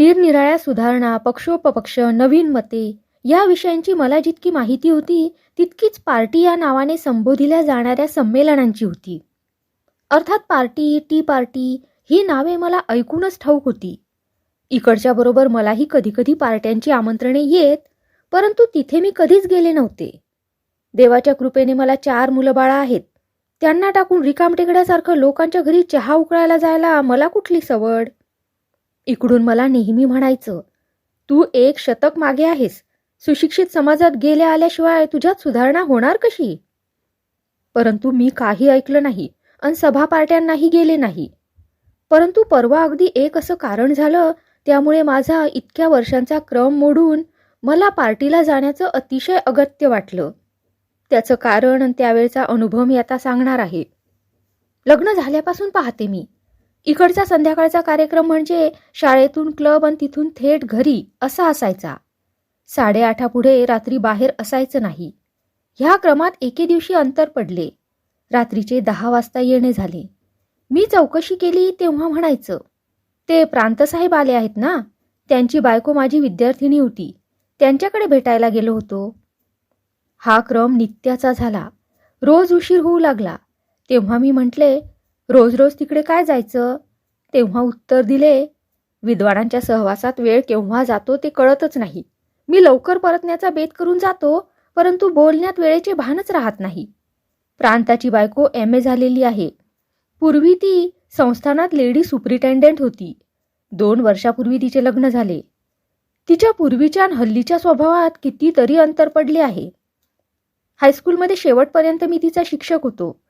निरनिराळ्या सुधारणा पक्षोपपक्ष नवीन मते या विषयांची मला जितकी माहिती होती तितकीच पार्टी या नावाने संबोधिल्या जाणाऱ्या संमेलनांची होती. अर्थात पार्टी टी पार्टी ही नावे मला ऐकूनच ठाऊक होती. इकडच्या बरोबर मलाही कधीकधी पार्ट्यांची आमंत्रणे येत परंतु तिथे मी कधीच गेले नव्हते. देवाच्या कृपेने मला चार मुलं बाळा आहेत. त्यांना टाकून रिकामटेकड्यासारखं लोकांच्या घरी चहा उकळायला जायला मला कुठली सवड? इकडून मला नेहमी म्हणायचं तू एक शतक मागे आहेस. सुशिक्षित समाजात गेल्या आल्याशिवाय तुझ्यात सुधारणा होणार कशी? परंतु मी काही ऐकलं नाही आणि सभा पार्ट्यांनाही गेले नाही. परंतु परवा अगदी एक असं कारण झालं त्यामुळे माझा इतक्या वर्षांचा क्रम मोडून मला पार्टीला जाण्याचं अतिशय अगत्य वाटलं. त्याचं कारण आणि त्यावेळचा अनुभव मी आता सांगणार आहे. लग्न झाल्यापासून पाहते मी. इकडचा संध्याकाळचा कार्यक्रम म्हणजे शाळेतून क्लब आणि तिथून थेट घरी असा असायचा. साडेआठापुढे रात्री बाहेर असायचं नाही. ह्या क्रमात एके दिवशी अंतर पडले. रात्रीचे दहा वाजता येणे झाले. मी चौकशी केली तेव्हा म्हणायचं ते प्रांतसाहेब आले आहेत ना? त्यांची बायको माझी विद्यार्थिनी होती. त्यांच्याकडे भेटायला गेलो होतो. हा क्रम नित्याचा झाला. रोज उशीर होऊ लागला. तेव्हा मी म्हटले रोज रोज तिकडे काय जायचं? तेव्हा उत्तर दिले विद्वानांच्या सहवासात वेळ केव्हा जातो ते कळतच नाही. मी लवकर परतण्याचा बेत करून जातो परंतु बोलण्यात वेळेचे भानच राहत नाही. प्रांताची बायको एम ए झालेली आहे. पूर्वी ती संस्थानात लेडी सुप्रिटेंडेंट होती. दोन वर्षापूर्वी तिचे लग्न झाले. तिच्या पूर्वीच्या हल्लीच्या स्वभावात कितीतरी अंतर पडले आहे. हायस्कूलमध्ये शेवटपर्यंत मी तिचा शिक्षक होतो.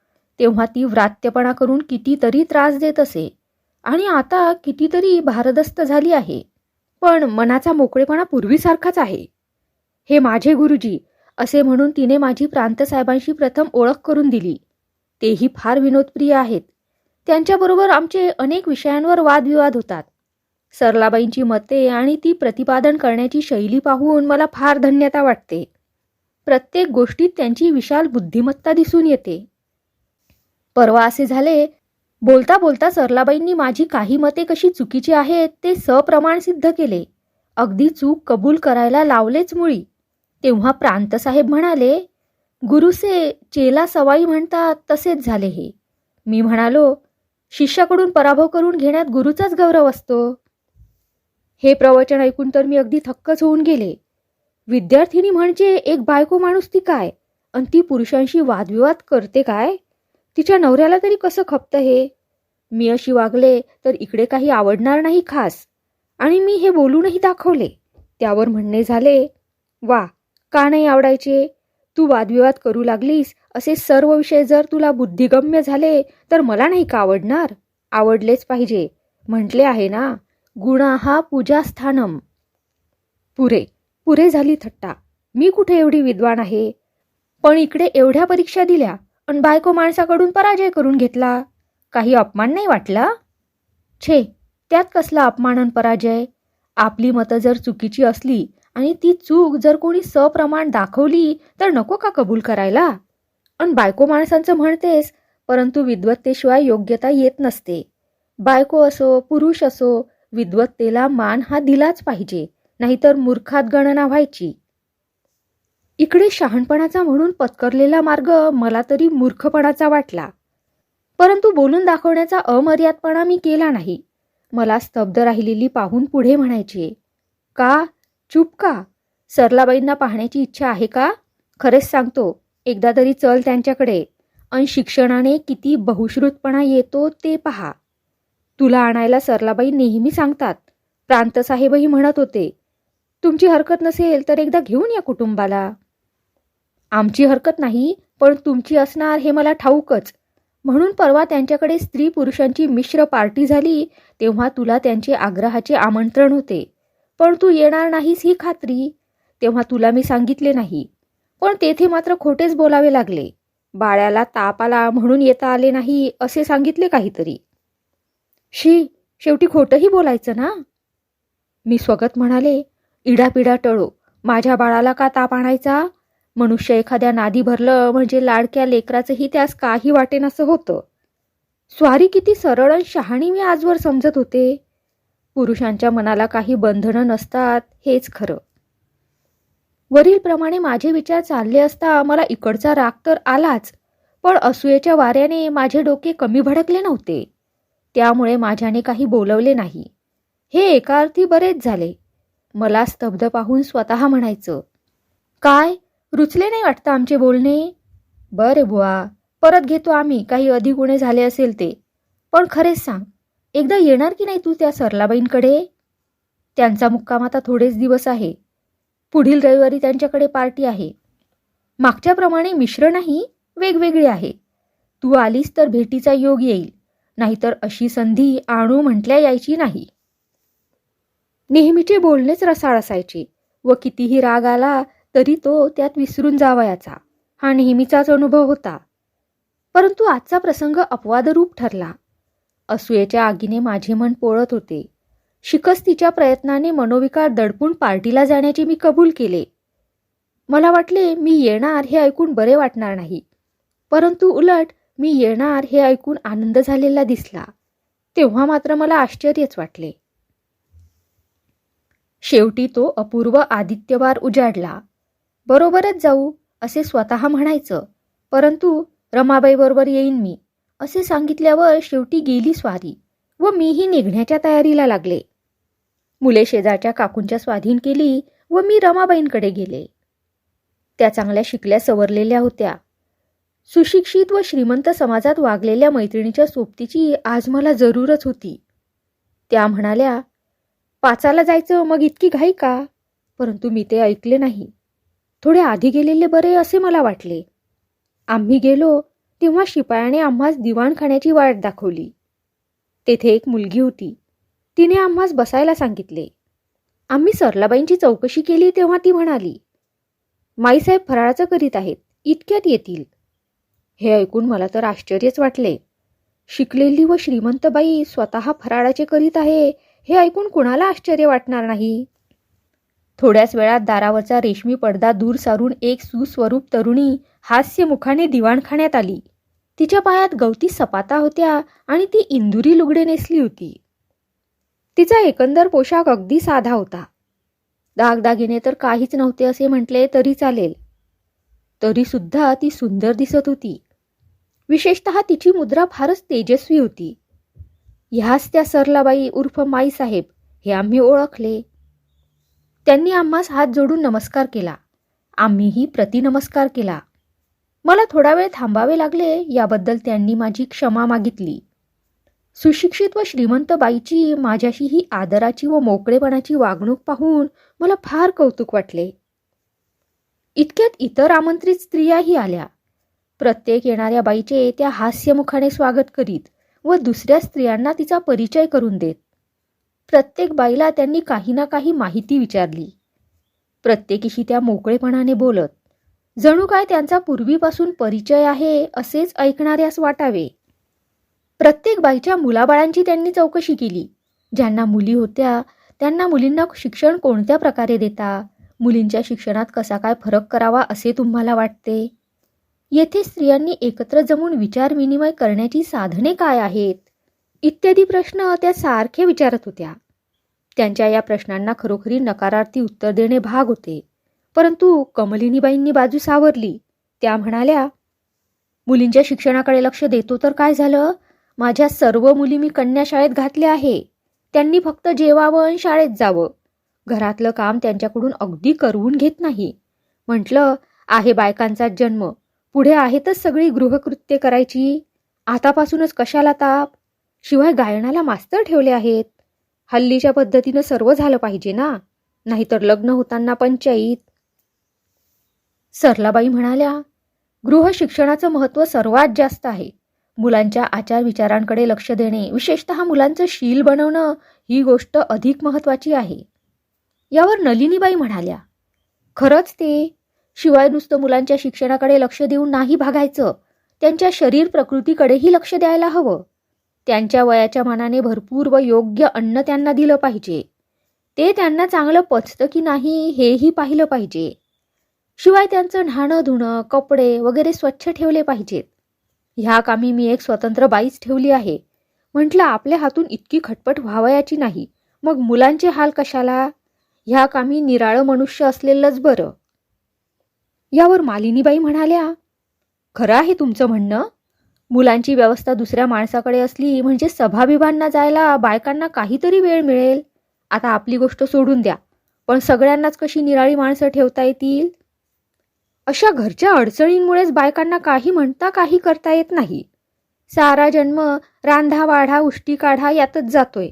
तेव्हा ती व्रात्यपणा करून कितीतरी त्रास देत असे. आणि आता कितीतरी भारदस्त झाली आहे. पण मनाचा मोकळेपणा पूर्वीसारखाच आहे. हे माझे गुरुजी असे म्हणून तिने माझी प्रांतसाहेबांशी प्रथम ओळख करून दिली. तेही फार विनोदप्रिय आहेत. त्यांच्याबरोबर आमचे अनेक विषयांवर वादविवाद होतात. सरलाबाईंची मते आणि ती प्रतिपादन करण्याची शैली पाहून मला फार धन्यता वाटते. प्रत्येक गोष्टीत त्यांची विशाल बुद्धिमत्ता दिसून येते. परवा असे झाले. बोलता बोलता सरलाबाईंनी माझी काही मते कशी चुकीची आहेत ते सप्रमाण सिद्ध केले. अगदी चूक कबूल करायला लावलेच मुळी. तेव्हा प्रांतसाहेब म्हणाले गुरुसे चेला सवाई म्हणतात तसेच झाले हे. मी म्हणालो शिष्याकडून पराभव करून घेण्यात गुरुचाच गौरव असतो. हे प्रवचन ऐकून तर मी अगदी थक्कच होऊन गेले. विद्यार्थिनी म्हणजे एक बायको माणूस ती काय? आणि ती पुरुषांशी वादविवाद करते काय? तिच्या नवऱ्याला तरी कसं खपतं हे? मी अशी वागले तर इकडे काही आवडणार नाही खास. आणि मी हे बोलूनही दाखवले. त्यावर म्हणणे झाले वा का नाही आवडायचे? तू वादविवाद करू लागलीस. असे सर्व विषय जर तुला बुद्धिगम्य झाले तर मला नाही का आवडणार? आवडलेच पाहिजे. म्हटले आहे ना गुणा हा पूजास्थानम. पुरे पुरे झाली थट्टा. मी कुठे एवढी विद्वान आहे? पण इकडे एवढ्या परीक्षा दिल्या. पण बायको माणसाकडून पराजय करून घेतला. काही अपमान नाही वाटला? छे त्यात कसला अपमान आणि पराजय? आपली मतं जर चुकीची असली आणि ती चूक जर कोणी सप्रमाण दाखवली तर नको का कबूल करायला? आणि बायको माणसांचं म्हणतेस परंतु विद्वत्तेशिवाय योग्यता येत नसते. बायको असो पुरुष असो विद्वत्तेला मान हा दिलाच पाहिजे नाहीतर मूर्खात गणना व्हायची. इकडे शहाणपणाचा म्हणून पत्करलेला मार्ग मला तरी मूर्खपणाचा वाटला. परंतु बोलून दाखवण्याचा अमर्यादपणा मी केला नाही. मला स्तब्ध राहिलेली पाहून पुढे म्हणायचे का? चूप का? सरलाबाईंना पाहण्याची इच्छा आहे का? खरेच सांगतो एकदा तरी चल त्यांच्याकडे आणि शिक्षणाने किती बहुश्रुतपणा येतो ते पहा. तुला आणायला सरलाबाई नेहमी सांगतात. प्रांतसाहेबही म्हणत होते तुमची हरकत नसेल तर एकदा घेऊन या कुटुंबाला. आमची हरकत नाही पण तुमची असणार हे मला ठाऊकच. म्हणून परवा त्यांच्याकडे स्त्री पुरुषांची मिश्र पार्टी झाली तेव्हा तुला त्यांचे आग्रहाचे आमंत्रण होते. पण तू येणार नाहीस ही खात्री. तेव्हा तुला मी सांगितले नाही. पण तेथे मात्र खोटेच बोलावे लागले. बाळ्याला ताप आला म्हणून येता आले नाही असे सांगितले काहीतरी. शी शेवटी खोटंही बोलायचं ना? मी स्वगत म्हणाले इडापिडा टळो माझ्या बाळाला का ताप आणायचा? मनुष्य एखाद्या नादी भरलं म्हणजे लाडक्या लेकराचंही त्यास काही वाटेन असं होतं. स्वारी किती सरळ आणि शहाणी मी आजवर समजत होते. पुरुषांच्या मनाला काही बंधनं नसतात हेच खरं. वरीलप्रमाणे माझे विचार चालले असता मला इकडचा राग तर आलाच पण असूयेच्या वाऱ्याने माझे डोके कमी भडकले नव्हते. त्यामुळे माझ्याने काही बोलवले नाही. हे एका अर्थी बरेच झाले. मला स्तब्ध पाहून स्वतः म्हणायचं काय? रुचले नाही वाटतं आमचे बोलणे? बरे बुवा परत घेतो आम्ही. काही अधिक गुन्हे झाले असेल ते. पण खरेच सांग एकदा येणार की नाही तू त्या सरलाबाईंकडे? त्यांचा मुक्काम आता थोडेच दिवस आहे. पुढील रविवारी त्यांच्याकडे पार्टी आहे. मागच्याप्रमाणे मिश्रणही वेगवेगळे आहे. तू आलीस तर भेटीचा योग येईल. नाहीतर अशी संधी आणू म्हटल्या यायची नाही. नेहमीचे बोलणेच रसाळ असायचे व कितीही राग आला तरी तो त्यात विसरून जावयाचा. हा नेहमीचाच अनुभव होता. परंतु आजचा प्रसंग अपवादरूप ठरला. असूयेच्या आगीने माझे मन पोळत होते. शिकस्तीच्या प्रयत्नाने मनोविकार दडपून पार्टीला जाण्याचे मी कबूल केले. मला वाटले मी येणार हे ऐकून बरे वाटणार नाही. परंतु उलट मी येणार हे ऐकून आनंद झालेला दिसला. तेव्हा मात्र मला आश्चर्यच वाटले. शेवटी तो अपूर्व आदित्यवार उजाडला. बरोबरच जाऊ असे स्वतः म्हणायचं. परंतु रमाबाईबरोबर येईन मी असे सांगितल्यावर शेवटी गेली स्वारी व मीही निघण्याच्या तयारीला लागले. मुले शेजारच्या काकूंच्या स्वाधीन केली व मी रमाबाईंकडे गेले. त्या चांगल्या शिकल्या सवरलेल्या होत्या. सुशिक्षित व श्रीमंत समाजात वागलेल्या मैत्रिणीच्या सोबतीची आज मला जरूरच होती. त्या म्हणाल्या पाचाला जायचं मग इतकी घाई का? परंतु मी ते ऐकले नाही. थोडे आधी गेलेले बरे असे मला वाटले. आम्ही गेलो तेव्हा शिपायाने आम्हास दिवाणखाण्याची वाट दाखवली. तेथे एक मुलगी होती. तिने आम्हास बसायला सांगितले. आम्ही सरलाबाईंची चौकशी केली तेव्हा ती म्हणाली माईसाहेब फराळाचं करीत आहेत इतक्यात येतील. हे ऐकून मला तर आश्चर्यच वाटले. शिकलेली व श्रीमंत बाई स्वतः फराळाचे करीत आहे हे ऐकून कुणाला आश्चर्य वाटणार नाही? थोड्याच वेळात दारावरचा रेशमी पडदा दूर सारून एक सुस्वरूप तरुणी हास्यमुखाने दिवाणखाण्यात आली. तिच्या पायात गवती सपाता होत्या आणि ती इंदुरी लुगडे नेसली होती. तिचा एकंदर पोशाख अगदी साधा होता. दागदागिने तर काहीच नव्हते असे म्हटले तरी चालेल. तरी सुद्धा ती सुंदर दिसत होती. विशेषतः तिची मुद्रा फारच तेजस्वी होती. ह्याच त्या सरलाबाई उर्फ माईसाहेब हे आम्ही ओळखले. त्यांनी आम्हास हात जोडून नमस्कार केला. आम्हीही प्रतिनमस्कार केला. मला थोडा वेळ थांबावे लागले याबद्दल त्यांनी माझी क्षमा मागितली. सुशिक्षित व श्रीमंत बाईची माझ्याशी ही आदराची व मोकळेपणाची वागणूक पाहून मला फार कौतुक वाटले. इतक्यात इतर आमंत्रित स्त्रियाही आल्या. प्रत्येक येणाऱ्या बाईचे त्या हास्यमुखाने स्वागत करीत व दुसऱ्या स्त्रियांना तिचा परिचय करून देत. प्रत्येक बाईला त्यांनी काही ना काही माहिती विचारली. प्रत्येकीशी त्या मोकळेपणाने बोलत जणू काय त्यांचा पूर्वीपासून परिचय आहे असेच ऐकणाऱ्यास वाटावे. प्रत्येक बाईच्या मुलाबाळांची त्यांनी चौकशी केली. ज्यांना मुली होत्या त्यांना मुलींना शिक्षण कोणत्या प्रकारे देता? मुलींच्या शिक्षणात कसा काय फरक करावा असे तुम्हाला वाटते? येथे स्त्रियांनी एकत्र जमून विचारविनिमय करण्याची साधने काय आहेत? इत्यादी प्रश्न त्या सारखे विचारत होत्या. त्यांच्या या प्रश्नांना खरोखरी नकारार्थी उत्तर देणे भाग होते. परंतु कमलिनीबाईंनी बाजू सावरली. त्या म्हणाल्या मुलींच्या शिक्षणाकडे लक्ष देतो तर काय झालं? माझ्या सर्व मुली मी कन्या शाळेत घातल्या आहे. त्यांनी फक्त जेवावं आणि शाळेत जावं. घरातलं काम त्यांच्याकडून अगदी करवून घेत नाही. म्हटलं आहे बायकांचा जन्म. पुढे आहेतच सगळी गृहकृत्य करायची. आतापासूनच कशाला ताप? शिवाय गायनाला मास्तर ठेवले आहेत. हल्लीच्या पद्धतीनं सर्व झालं पाहिजे ना? नाहीतर लग्न होताना पंचायत सरलाबाई म्हणाल्या गृह शिक्षणाचं महत्त्व सर्वात जास्त आहे. मुलांच्या आचार विचारांकडे लक्ष देणे विशेषतः मुलांचं शील बनवणं ही गोष्ट अधिक महत्त्वाची आहे. यावर नलिनीबाई म्हणाल्या खरंच ते. शिवाय नुसतं मुलांच्या शिक्षणाकडे लक्ष देऊन नाही भागायचं. त्यांच्या शरीर प्रकृतीकडेही लक्ष द्यायला हवं. त्यांच्या वयाच्या मानाने भरपूर व योग्य अन्न त्यांना दिलं पाहिजे. ते त्यांना चांगलं पचतं की नाही हेही पाहिलं पाहिजे. शिवाय त्यांचं न्हाणं धुणं कपडे वगैरे स्वच्छ ठेवले पाहिजेत. ह्या कामी मी एक स्वतंत्र बाईच ठेवली आहे. म्हटलं आपल्या हातून इतकी खटपट व्हावयाची नाही. मग मुलांचे हाल कशाला? ह्या कामी निराळं मनुष्य असलेलंच बरं. यावर मालिनीबाई म्हणाल्या खरं आहे तुमचं म्हणणं? मुलांची व्यवस्था दुसऱ्या माणसाकडे असली म्हणजे सभाविभांना जायला बायकांना काहीतरी वेळ मिळेल. आता आपली गोष्ट सोडून द्या. पण सगळ्यांनाच कशी निराळी माणसं ठेवता येतील? अशा घरच्या अडचणींमुळेच बायकांना काही म्हणता काही करता येत नाही. सारा जन्म रांधा वाढा उष्टी काढा यातच जातोय.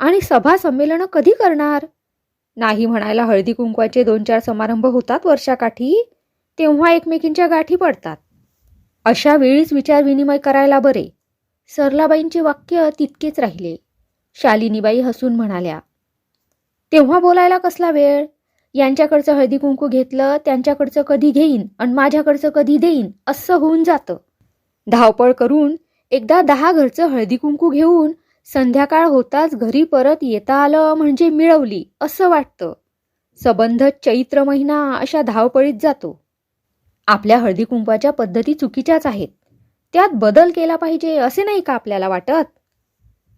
आणि सभा संमेलनं कधी करणार? नाही म्हणायला हळदी कुंकवाचे दोन चार समारंभ होतात वर्षाकाठी तेव्हा एकमेकींच्या गाठी पडतात. अशा वेळीच विचारविनिमय करायला बरे. सरलाबाईंचे वाक्य तितकेच राहिले. शालिनीबाई हसून म्हणाल्या तेव्हा बोलायला कसला वेळ? यांच्याकडचं हळदी कुंकू घेतलं त्यांच्याकडचं कधी घेईन आणि माझ्याकडचं कधी देईन असं होऊन जातं. धावपळ करून एकदा दहा घरचं हळदी कुंकू घेऊन संध्याकाळ होताच घरी परत येता आलं म्हणजे मिळवली असं वाटतं. सबंध चैत्र महिना अशा धावपळीत जातो. आपल्या हळदी कुंकवाच्या पद्धती चुकीच्याच आहेत. त्यात बदल केला पाहिजे असे नाही का आपल्याला वाटत?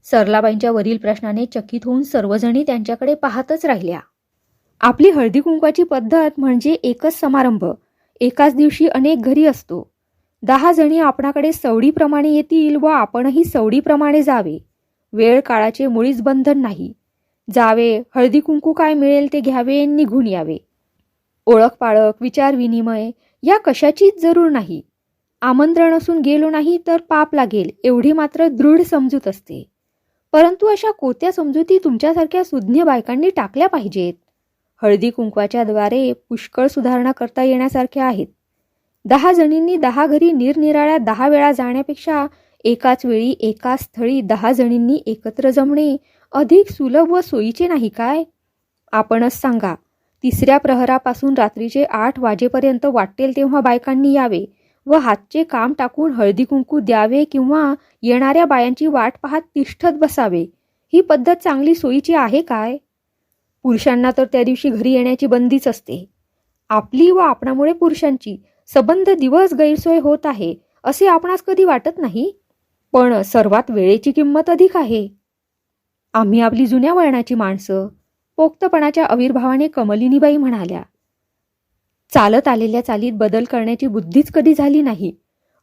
सरलाबाईंच्या वरील प्रश्नाने चकित होऊन सर्वजणी त्यांच्याकडे पाहतच राहिल्या. आपली हळदी कुंकवाची पद्धत म्हणजे एकच समारंभ. एकाच दिवशी अनेक घरी असतो. दहा जणी आपणाकडे सवडीप्रमाणे येतील व आपणही सवडीप्रमाणे जावे. वेळ काळाचे मुळीच बंधन नाही. जावे हळदी कुंकू काय मिळेल ते घ्यावे निघून यावे. ओळख पाळख विचार विनिमय या कशाचीच जरूर नाही. आमंत्रण असून गेलो नाही तर पाप लागेल एवढी मात्र दृढ समजूत असते. परंतु अशा कोत्या समजुती तुमच्यासारख्या सुज्ञ बायकांनी टाकल्या पाहिजेत. हळदी कुंकवाच्या द्वारे पुष्कळ सुधारणा करता येण्यासारख्या आहेत. दहा जणींनी दहा घरी निरनिराळ्या दहा वेळा जाण्यापेक्षा एकाच वेळी एकाच स्थळी दहा जणींनी एकत्र जमणे अधिक सुलभ व सोयीचे नाही काय? आपणच सांगा. तिसऱ्या प्रहरापासून रात्रीचे आठ वाजेपर्यंत वाटेल तेव्हा बायकांनी यावे व हातचे काम टाकून हळदी कुंकू द्यावे किंवा येणाऱ्या बायांची वाट पाहत तिष्ठत बसावे. ही पद्धत चांगली सोयीची आहे काय? पुरुषांना तर त्या दिवशी घरी येण्याची बंदीच असते. आपली व आपणामुळे पुरुषांची सबंध दिवस गैरसोय होत आहे असे आपणास कधी वाटत नाही? पण सर्वात वेळेची किंमत अधिक आहे. आम्ही आपली जुन्या वळणाची माणसं पोक्तपणाच्या आविर्भावाने कमलिनीबाई म्हणाल्या चालत आलेल्या चालीत बदल करण्याची बुद्धीच कधी झाली नाही.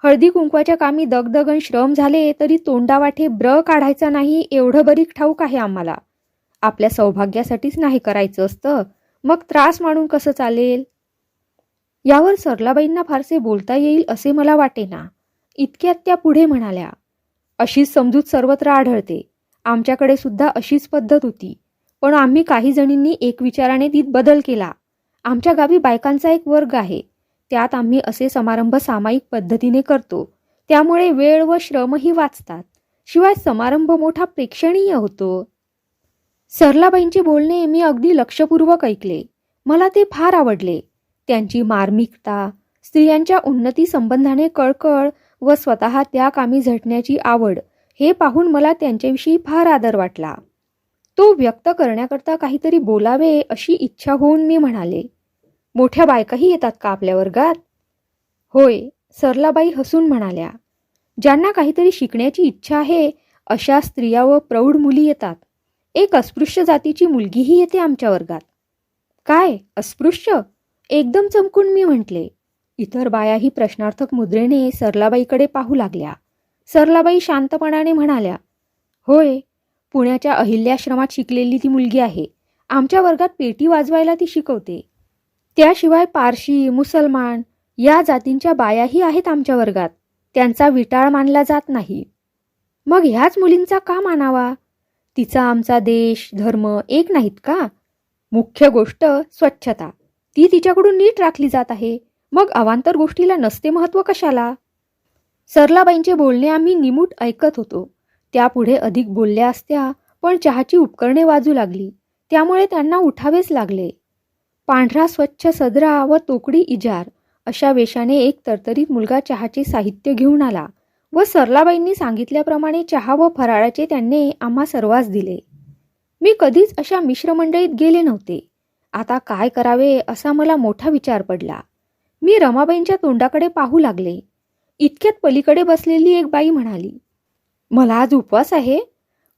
हळदी कुंकवाच्या कामी दगदगन श्रम झाले तरी तोंडावाठे ब्र काढायचा नाही एवढं बरीक ठाऊक आहे आम्हाला. आपल्या सौभाग्यासाठीच नाही करायचं असतं. मग त्रास मानून कसं चालेल? यावर सरलाबाईंना फारसे बोलता येईल असे मला वाटेना. इतक्यात त्या पुढे म्हणाल्या अशीच समजूत सर्वत्र आढळते. आमच्याकडे सुद्धा अशीच पद्धत होती. पण आम्ही काही जणींनी एक विचाराने तीत बदल केला. आमच्या गावी बायकांचा एक वर्ग आहे. त्यात आम्ही असे समारंभ सामायिक पद्धतीने करतो. त्यामुळे वेळ व श्रमही वाचतात. शिवाय समारंभ मोठा प्रेक्षणीय होतो. सरलाबाईंचे बोलणे मी अगदी लक्षपूर्वक ऐकले. मला ते फार आवडले. त्यांची मार्मिकता स्त्रियांच्या उन्नती संबंधाने कळकळ व स्वतः त्या कामी झटण्याची आवड हे पाहून मला त्यांच्याविषयी फार आदर वाटला. तो व्यक्त करण्याकरता काहीतरी बोलावे अशी इच्छा होऊन मी म्हणाले मोठ्या बायकाही येतात का आपल्या वर्गात? होय सरलाबाई हसून म्हणाल्या ज्यांना काहीतरी शिकण्याची इच्छा आहे अशा स्त्रिया व प्रौढ मुली येतात. एक अस्पृश्य जातीची मुलगीही येते आमच्या वर्गात. काय अस्पृश्य? एकदम चमकून मी म्हटले. इतर बायाही प्रश्नार्थक मुद्रेने सरलाबाईकडे पाहू लागल्या. सरलाबाई शांतपणाने म्हणाल्या होय पुण्याच्या अहिल्याश्रमात शिकलेली ती मुलगी आहे. आमच्या वर्गात पेटी वाजवायला ती शिकवते. त्याशिवाय पारशी मुसलमान या जातींच्या बायाही आहेत आमच्या वर्गात. त्यांचा विटाळ मानला जात नाही. मग ह्याच मुलींचा का मानावा? तिचा आमचा देश धर्म एक नाहीत का? मुख्य गोष्ट स्वच्छता. ती तिच्याकडून नीट राखली जात आहे. मग अवांतर गोष्टीला नसते महत्त्व कशाला? सरलाबाईंचे बोलणे आम्ही निमूट ऐकत होतो. त्यापुढे अधिक बोलल्या असत्या पण चहाची उपकरणे वाजू लागली. त्यामुळे त्यांना उठावेच लागले. पांढरा स्वच्छ सदरा व तोकडी इजार अशा वेशाने एक तरतरीत मुलगा चहाचे साहित्य घेऊन आला व सरलाबाईंनी सांगितल्याप्रमाणे चहा व फराळाचे त्यांनी आम्हा सर्वांस दिले. मी कधीच अशा मिश्रमंडळीत गेले नव्हते. आता काय करावे असा मला मोठा विचार पडला. मी रमाबाईंच्या तोंडाकडे पाहू लागले. इतक्यात पलीकडे बसलेली एक बाई म्हणाली मला आज उपवास आहे.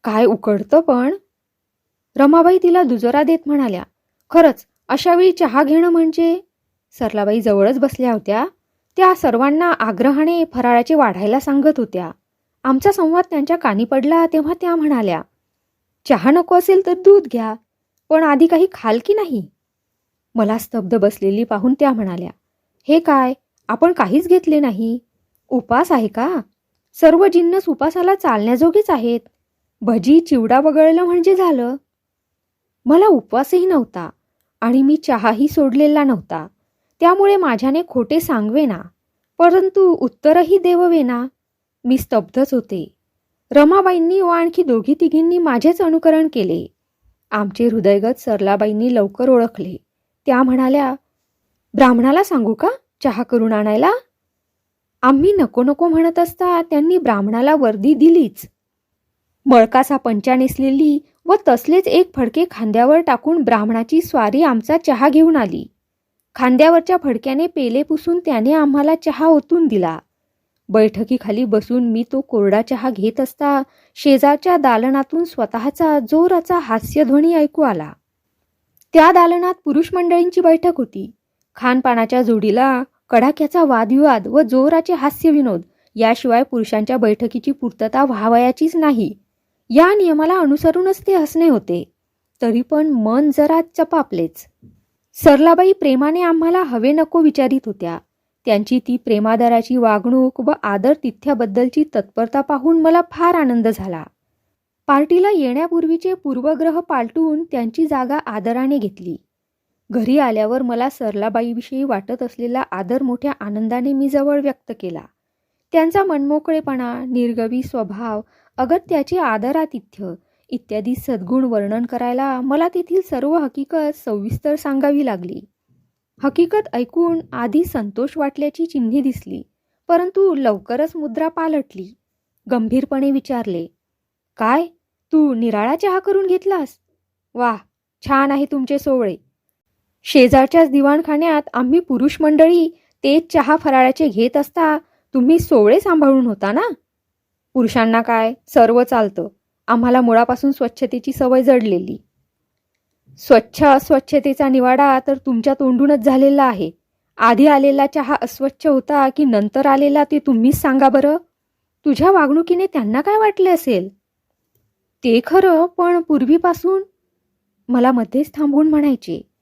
काय उकडतं पण? रमाबाई तिला दुजोरा देत म्हणाल्या खरंच अशावेळी चहा घेणं म्हणजे सरलाबाई जवळच बसल्या होत्या. त्या सर्वांना आग्रहाने फराळाचे वाढायला सांगत होत्या. आमचा संवाद त्यांच्या कानी पडला तेव्हा त्या म्हणाल्या चहा नको असेल तर दूध घ्या पण आधी काही खाल की नाही मला स्तब्ध बसलेली पाहून त्या म्हणाल्या हे काय आपण काहीच घेतले नाही. उपास आहे का? सर्व जिन्नस उपासाला चालण्याजोगेच आहेत. भजी चिवडा वगळलं म्हणजे झालं. मला उपवासही नव्हता आणि मी चहाही सोडलेला नव्हता. त्यामुळे माझ्याने खोटे सांगवेना. परंतु उत्तरही देववेना. मी स्तब्धच होते. रमाबाईंनी व आणखी दोघी तिघींनी माझेच अनुकरण केले. आमचे हृदयगत सरलाबाईंनी लवकर ओळखले. त्या म्हणाल्या ब्राह्मणाला सांगू का? चहा करून आणायला? आम्ही नको नको म्हणत असता त्यांनी ब्राह्मणाला वर्दी दिलीच. मळकासा पंचा नेसलेली व तसलेच एक फडके खांद्यावर टाकून ब्राह्मणाची स्वारी आमचा चहा घेऊन आली. खांद्यावरच्या फडक्याने पेले पुसून त्याने आम्हाला चहा ओतून दिला. बैठकीखाली बसून मी तो कोरडा चहा घेत असता शेजारच्या दालनातून स्वतःचा जोराचा हास्यध्वनी ऐकू आला. त्या दालनात पुरुष मंडळींची बैठक होती. खानपानाच्या जोडीला कडाक्याचा वादविवाद व जोराचे हास्यविनोद याशिवाय पुरुषांच्या बैठकीची पूर्तता व्हावयाचीच नाही. या नियमाला अनुसरूनच ते हसणे होते. तरी पण मन जरा चपापलेच. सरलाबाई प्रेमाने आम्हाला हवे नको विचारित होत्या. त्यांची ती प्रेमादराची वागणूक व आदर तिथ्याबद्दलची तत्परता पाहून मला फार आनंद झाला. पार्टीला येण्यापूर्वीचे पूर्वग्रह पालटून त्यांची जागा आदराने घेतली. घरी आल्यावर मला सरलाबाईविषयी वाटत असलेला आदर मोठ्या आनंदाने मी जवळ व्यक्त केला. त्यांचा मनमोकळेपणा निर्गवी स्वभाव अगत्याचे आदरातिथ्य इत्यादी सद्गुण वर्णन करायला मला तेथील सर्व हकीकत सविस्तर सांगावी लागली. हकीकत ऐकून आधी संतोष वाटल्याची चिन्हे दिसली परंतु लवकरच मुद्रा पालटली. गंभीरपणे विचारले काय? तू निराळा चहा करून घेतलास? वाह छान आहे तुमचे सोवळे. शेजारच्याच दिवाणखान्यात आम्ही पुरुष मंडळी तेच चहा फराळाचे घेत असता तुम्ही सोवळे सांभाळून होता ना? पुरुषांना काय? सर्व चालतं. आम्हाला मुळापासून स्वच्छतेची सवय जडलेली. स्वच्छ अस्वच्छतेचा निवाडा तर तुमच्या तोंडूनच झालेला आहे. आधी आलेला चहा अस्वच्छ होता की नंतर आलेला ते तुम्हीच सांगा बरं? तुझ्या वागणुकीने त्यांना काय वाटले असेल? ते खरं पण पूर्वीपासून? मला मध्येच थांबवून म्हणायचे.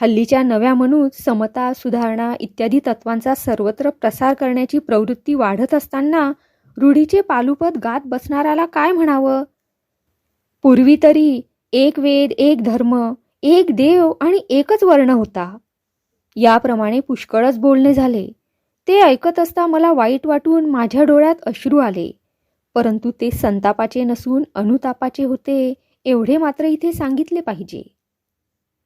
हल्लीच्या नव्या मनूत समता सुधारणा इत्यादी तत्वांचा सर्वत्र प्रसार करण्याची प्रवृत्ती वाढत असताना रूढीचे पालुपद गात बसणाऱ्याला काय म्हणावं? पूर्वी तरी एक वेद एक धर्म एक देव आणि एकच वर्ण होता. याप्रमाणे पुष्कळच बोलणे झाले. ते ऐकत असता मला वाईट वाटून माझ्या डोळ्यात अश्रू आले. परंतु ते संतापाचे नसून अनुतापाचे होते एवढे मात्र इथे सांगितले पाहिजे.